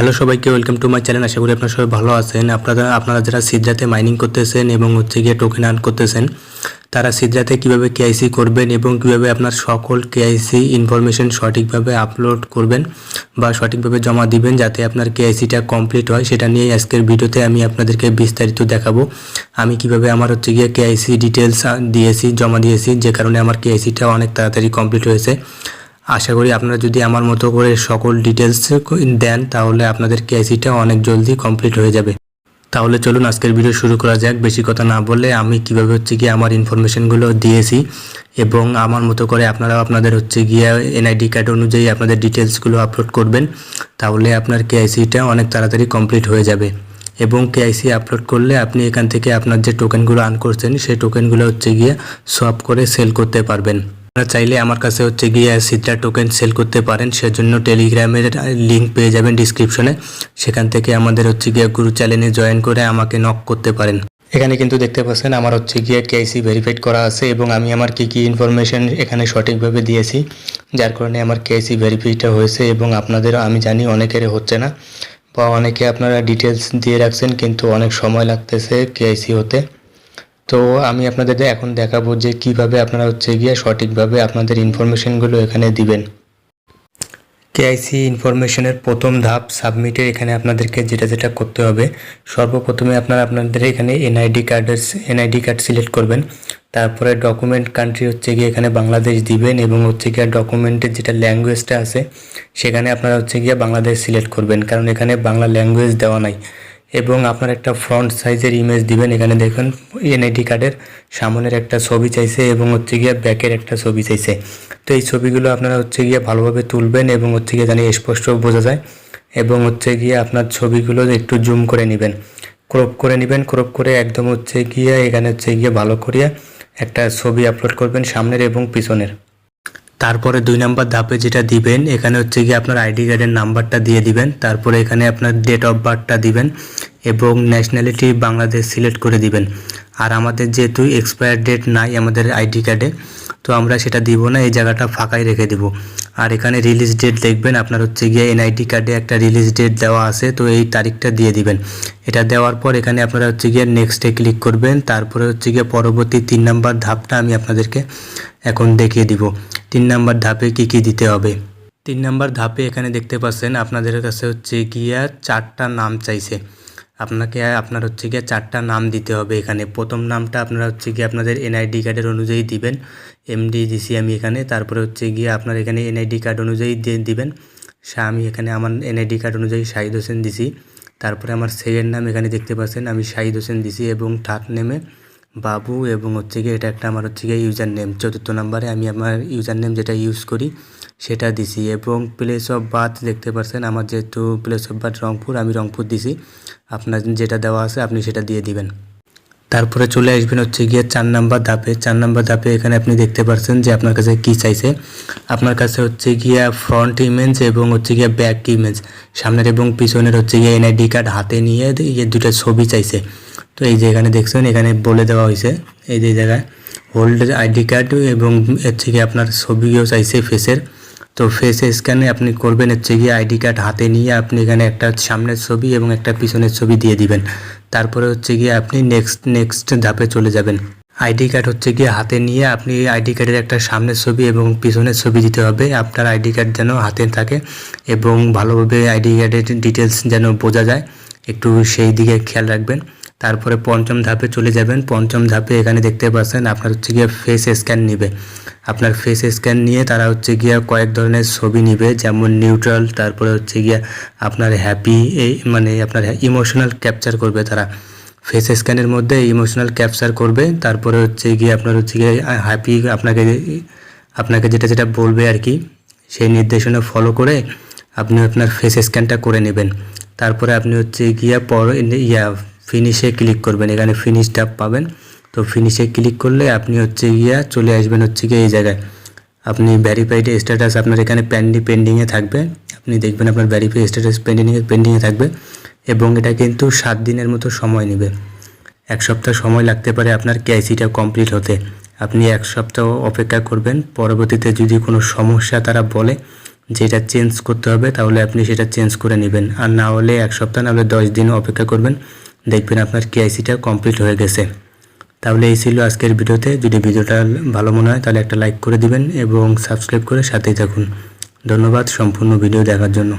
Hello সবাইকে welcome to my channel আশা করি আপনারা সবাই ভালো আছেন। আপনারা আপনারা যারা সিদ্রাতে মাইনিং করতেছেন এবং হচ্ছে গিয়ে টোকেন আর্ন করতেছেন, তারা সিদ্রাতে কীভাবে কেআইসি করবেন এবং কীভাবে আপনার সকল কেআইসি ইনফরমেশন সঠিকভাবে আপলোড করবেন বা সঠিকভাবে জমা দিবেন যাতে আপনার কেআইসিটা কমপ্লিট হয়, সেটা নিয়ে আজকের ভিডিওতে আমি আপনাদেরকে বিস্তারিত দেখাবো। আমি কীভাবে আমার হচ্ছে গিয়ে কেআইসি ডিটেলস দিয়েছি, জমা দিয়েছি, যে কারণে আমার কেআইসিটা অনেক তাড়াতাড়ি কমপ্লিট হয়েছে। আশা করি আপনারা যদি আমার মতো করে সকল ডিটেলস দেন, তাহলে আপনাদের কেআইসিটা অনেক জলদি কমপ্লিট হয়ে যাবে। তাহলে চলুন আজকের ভিডিও শুরু করা যাক। বেশি কথা না বলে আমি কীভাবে হচ্ছে গিয়ে আমার ইনফরমেশনগুলো দিয়েছি এবং আমার মতো করে আপনারাও আপনাদের হচ্ছে গিয়ে এনআইডি কার্ড অনুযায়ী আপনাদের ডিটেলসগুলো আপলোড করবেন, তাহলে আপনার কেআইসিটা অনেক তাড়াতাড়ি কমপ্লিট হয়ে যাবে। এবং কেআইসি আপলোড করলে আপনি এখান থেকে আপনার যে টোকেনগুলো আর্ন করছেন, সেই টোকেনগুলো হচ্ছে গিয়ে সব করে সেল করতে পারবেন। আপনারা চাইলে আমার কাছে হচ্ছে গিয়ে সিদ্রা টোকেন সেল করতে পারেন, সেজন্য টেলিগ্রামের লিঙ্ক পেয়ে যাবেন ডিসক্রিপশনে সেখান থেকে আমাদের হচ্ছে গিয়ে গুরু চ্যানেলে জয়েন করে আমাকে নক করতে পারেন। এখানে কিন্তু দেখতে পাচ্ছেন আমার হচ্ছে গিয়ে কেআইসি ভেরিফাইড করা আছে এবং আমি আমার কি কি ইনফরমেশন এখানে সঠিকভাবে দিয়েছি, যার কারণে আমার কেআইসি ভেরিফাইটা হয়েছে এবং আপনাদের, আমি জানি অনেকের হচ্ছে না। বা অনেকে আপনারা ডিটেলস দিয়ে রাখছেন, কিন্তু অনেক সময় লাগতেছে কেআইসি হতে। তো আমি আপনাদের এখন দেখাবো যে কীভাবে আপনারা হচ্ছে গিয়ে সঠিকভাবে আপনাদের ইনফরমেশনগুলো এখানে দিবেন। কেআইসি ইনফরমেশনের প্রথম ধাপ সাবমিটের এখানে আপনাদেরকে যেটা যেটা করতে হবে, সর্বপ্রথমে আপনারা আপনাদের এখানে এনআইডি কার্ডের এনআইডি কার্ড সিলেক্ট করবেন। তারপরে ডকুমেন্ট কান্ট্রি হচ্ছে গিয়ে এখানে বাংলাদেশ দিবেন এবং হচ্ছে গিয়ে ডকুমেন্টের যেটা ল্যাঙ্গুয়েজটা আছে, সেখানে আপনারা হচ্ছে গিয়ে বাংলাদেশ সিলেক্ট করবেন। কারণ এখানে বাংলা ল্যাঙ্গুয়েজ দেওয়া নাই। এবং আপনার একটা ফ্রন্ট সাইজের ইমেজ দিবেন। এখানে দেখুন এনআইডি কার্ডের সামনের একটা ছবি চাইছে এবং হচ্ছে গিয়ে ব্যাকের একটা ছবি চাইছে। তো এই ছবিগুলো আপনারা হচ্ছে গিয়ে ভালোভাবে তুলবেন এবং হচ্ছে গিয়ে জানি স্পষ্ট বোঝা যায় এবং হচ্ছে গিয়ে আপনার ছবিগুলো একটু জুম করে নেবেন। ক্রপ করে নেবেন ক্রপ করে একদম হচ্ছে গিয়ে এখানে হচ্ছে গিয়ে ভালো করিয়া একটা ছবি আপলোড করবেন সামনের এবং পিছনের। তারপরে দুই নাম্বার ধাপে যেটা দিবেন, এখানে হচ্ছে গিয়ে আপনার আইডি কার্ডের নাম্বারটা দিয়ে দিবেন, তারপরে এখানে আপনার ডেট অফ বার্থটা দিবেন এবং ন্যাশনালিটি বাংলাদেশ সিলেক্ট করে দিবেন। আর আমাদের যেহেতু এক্সপায়ার ডেট নাই আমাদের আইডি কার্ডে তো আমরা সেটা দিব না, এই জায়গাটা ফাঁকাই রেখে দিব। আর এখানে রিলিজ ডেট দেখবেন, আপনার হচ্ছে গিয়ে এনআইডি কার্ডে একটা রিলিজ ডেট দেওয়া আছে, তো এই তারিখটা দিয়ে দিবেন। এটা দেওয়ার পর এখানে আপনারা হচ্ছে গিয়ে নেক্সটে ক্লিক করবেন, তারপরে হচ্ছে গিয়ে পরবর্তী তিন নাম্বার ধাপটা আমি আপনাদেরকে এখন দেখিয়ে দিব। তিন নাম্বার ধাপে কি কি দিতে হবে? তিন নাম্বার ধাপে এখানে দেখতে পাচ্ছেন, আপনাদের কাছে হচ্ছে গিয়া চারটা নাম চাইছে। আপনাকে, আপনার হচ্ছে গিয়ে চারটা নাম দিতে হবে এখানে। প্রথম নামটা আপনারা হচ্ছে গিয়ে আপনাদের এনআইডি কার্ডের অনুযায়ী দিবেন। এমডি দিছি আমি এখানে, তারপরে হচ্ছে গিয়ে আপনার এখানে এনআইডি কার্ড অনুযায়ী দিয়ে দিবেন। আমি এখানে আমার এনআইডি কার্ড অনুযায়ী শাহিদ হোসেন দিছি। তারপরে আমার সেকেন্ড নাম এখানে দেখতে পাচ্ছেন, আমি শাহিদ হোসেন দিছি এবং থার্ড নেমে বাবু এবং হচ্ছে গিয়ে এটা একটা আমার হচ্ছে গিয়ে ইউজার নেম চতুর্থ নাম্বারে আমি আমার ইউজার নেম যেটা ইউজ করি, সেটা দিছি এবং প্লেস অফ বার্থ দেখতে পাচ্ছেন আমার যেহেতু প্লেস অফ বার্থ রংপুর, আমি রংপুর দিছি। আপনার যেটা দেওয়া আছে আপনি সেটা দিয়ে দিবেন। তারপরে চলে আসবেন হচ্ছে গিয়ে চার নাম্বার ধাপে। চার নাম্বার ধাপে এখানে আপনি দেখতে পাচ্ছেন যে আপনার কাছে কি চাইছে। আপনার কাছে হচ্ছে গিয়া ফ্রন্ট ইমেজ এবং হচ্ছে গিয়া ব্যাক ইমেজ সামনের এবং পিছনের হচ্ছে গিয়ে এনআইডি কার্ড হাতে নিয়ে দুটো ছবি চাইছে। তো এই যে এখানে দেখছেন, এখানে বলে দেওয়া হয়েছে, এই যে জায়গায় হোল্ড আইডি কার্ড এবং এর থেকে আপনার ছবিও চাইছে ফেসের তো ফেস স্ক্যানে আপনি করবেন হচ্ছে গিয়ে আইডি কার্ড হাতে নিয়ে আপনি এখানে একটা সামনের ছবি এবং একটা পিছনের ছবি দিয়ে দিবেন। তারপরে হচ্ছে গিয়ে আপনি নেক্সট নেক্সট ধাপে চলে যাবেন। আইডি কার্ড হচ্ছে গিয়ে হাতে নিয়ে আপনি আইডি কার্ডের একটা সামনের ছবি এবং পিছনের ছবি দিতে হবে। আপনার আইডি কার্ড যেন হাতে থাকে এবং ভালোভাবে আইডি কার্ডের ডিটেলস যেন বোঝা যায়। একটু সেই দিকে খেয়াল রাখবেন। তারপরে পঞ্চম ধাপে চলে যাবেন। পঞ্চম ধাপে এখানে দেখতে পাচ্ছেন, আপনার হচ্ছে গিয়ে ফেস স্ক্যান নেবে। আপনার ফেস স্ক্যান নিয়ে তারা হচ্ছে গিয়ে কয়েক ধরনের ছবি নিবে, যেমন নিউট্রাল তারপরে হচ্ছে গিয়ে আপনার হ্যাপি এই মানে আপনার ইমোশনাল ক্যাপচার করবে তারা। ফেস স্ক্যানের মধ্যে ইমোশনাল ক্যাপচার করবে, তারপরে হচ্ছে গিয়ে আপনার হচ্ছে গিয়ে হ্যাপি আপনাকে আপনাকে যেটা যেটা বলবে আর কি, সেই নির্দেশনা ফলো করে আপনি আপনার ফেস স্ক্যানটা করে নেবেন। তারপরে আপনি হচ্ছে গিয়া পর, ইয়া ফিনিশে ক্লিক করবেন। এখানে ফিনিশ ট্যাব পাবেন। তো ফিনিশে ক্লিক করলে আপনি হচ্ছে গিয়া চলে আসবেন হচ্ছে গিয়ে এই জায়গায়। আপনি ভ্যারিফাইড স্ট্যাটাস আপনার এখানে পেন্ডি পেন্ডিংয়ে থাকবে। আপনি দেখবেন আপনার ভ্যারিফাই স্ট্যাটাস পেন্ডিংয়ে পেন্ডিংয়ে থাকবে। এবং এটা কিন্তু সাত দিনের মতো সময় নেবে। এক সপ্তাহ সময় লাগতে পারে আপনার কেআইসিটা কমপ্লিট হতে। আপনি এক সপ্তাহ অপেক্ষা করবেন। পরবর্তীতে যদি কোনো সমস্যা তারা বলে যেটা চেঞ্জ করতে হবে, তাহলে আপনি সেটা চেঞ্জ করে নেবেন। আর না হলে এক সপ্তাহ না হলে দশ দিন অপেক্ষা করবেন। দেখবেন আপনার কেআইসিটা কমপ্লিট হয়ে গেছে। তাহলে এই ছিল আজকের ভিডিওতে। যদি ভিডিওটা ভালো মনে হয়, তাহলে একটা লাইক করে দিবেন এবং সাবস্ক্রাইব করে সাথেই থাকুন। ধন্যবাদ সম্পূর্ণ ভিডিও দেখার জন্য।